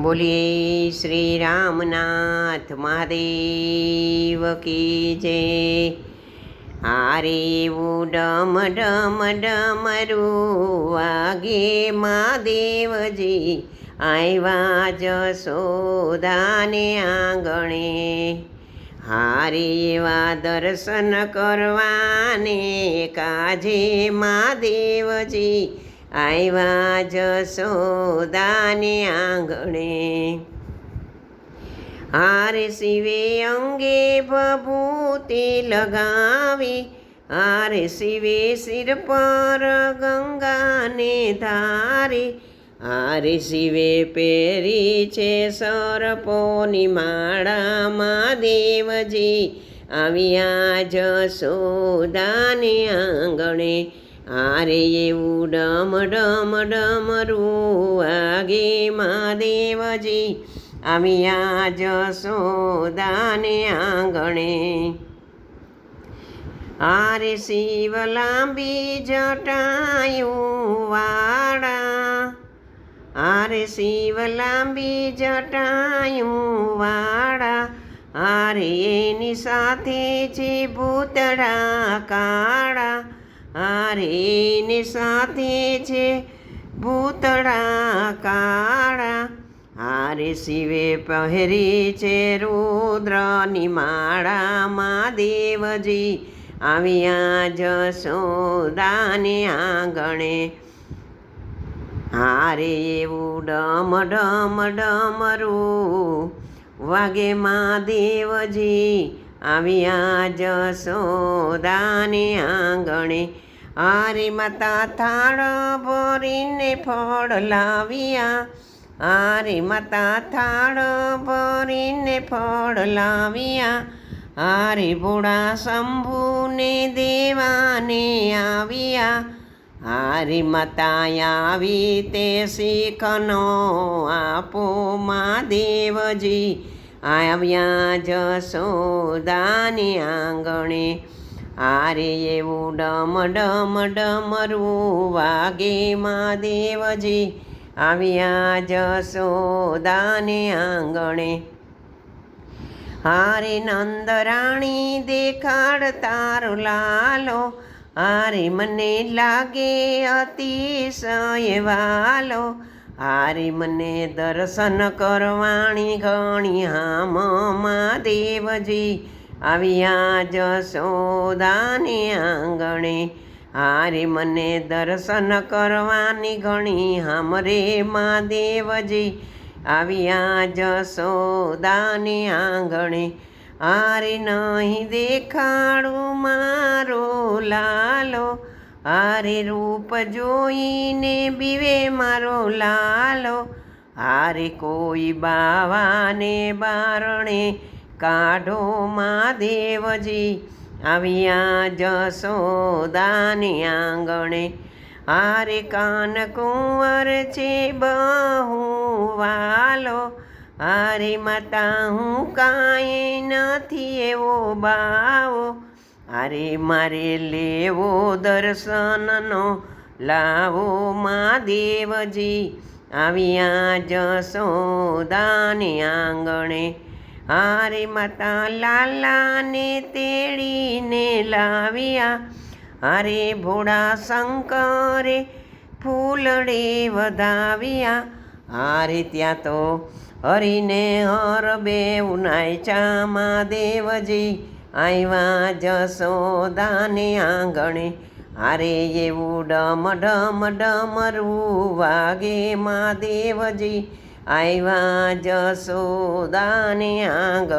બોલીએ શ્રી રામનાથ મહાદેવ કી જય. આરે એવું ડમ ડમ ડમરું વાગે મહાદેવજી આવ્યા જસોદાને આંગણે. હારે એવા દર્શન કરવાને કાજે મહાદેવજી આવ્યા જશોદાને આંગણે. હાર શિવે અંગે ભભૂતિ લગાવી, હાર શિવે શિર પર ગંગાને ધારી, હાર શિવે પહેરી છે સરપોની માળામાં દેવજી. આવ્યા જશોદાને આંગણે. આરે એવું ડમ ડમ ડમરું વાગે મહાદેવજી આવ્યા જશોદાને આંગણે. આરે શિવ લાંબી જટાયું વાળા આરે શિવ લાંબી જટાયું વાળા આરે એની સાથે છે ભૂતડા કાળા. આરે એની સાથે છે ભૂતળા કાળા. આરે શિવે પહેરી છે રુદ્રની માળામાં દેવજી. આવ્યા જશોદાને આંગણે. હારે એવું ડમ ડમ ડમરું. વાગે મહાદેવજી આવ્યા જશોદાને આંગણે. હારે માતા થાળ ભરીને ફળ લાવ્યા. હારે માતા થાળ ભરીને ફળ લાવ્યા. હારે ભોળા શંભુને દેવાને આવ્યા. હારી માતા આવી તે શીખનો આપો મહાદેવજી. આવ્યા જસોદાની આંગણે. આરે એવું ડમ ડમ ડમરું વાગે મહાદેવજી. આવ્યા જશોદાને આંગણે. હારે નંદરાણી દેખાડ તારો લાલો. હારે મને લાગે અતિશય વાલો. હારે મને દર્શન કરવાણી ઘણી હામ મહાદેવજી આવ્યા જશોદાને આંગણે. હારી મને દર્શન કરવાની ઘણી હામરે મહાદેવજી આવ્યા જશોદાને આંગણે. આરે નહીં દેખાડું મારો લાલો. આરે રૂપ જોઈને બીવે મારો લાલો. આરે કોઈ બાવાને બારણે કાઢો મહાદેવજી આવ્યા જસોદાને આંગણે. આરે કાન કુંવર છે બહુ વાલો. હારે માતા હું કાંઈ નથી એવો બાવો. અરે મારે લેવો દર્શનનો લાવો મહાદેવજી આવ્યા જશોદાને આંગણે. આરે માતા લાલાને તેડીને લાવ્યા. અરે ભોળા શંકરે ફૂલડે વધાવ્યા. આરે ત્યાં તો હરીને હર બે ઉનાય ચામા મહાદેવજી આવ્યા જશોદાને આંગણે. આરે એવું ડમ ડમ ડમરવું વાગે મહાદેવજી. આવ્યા જશોદાને આંગણે.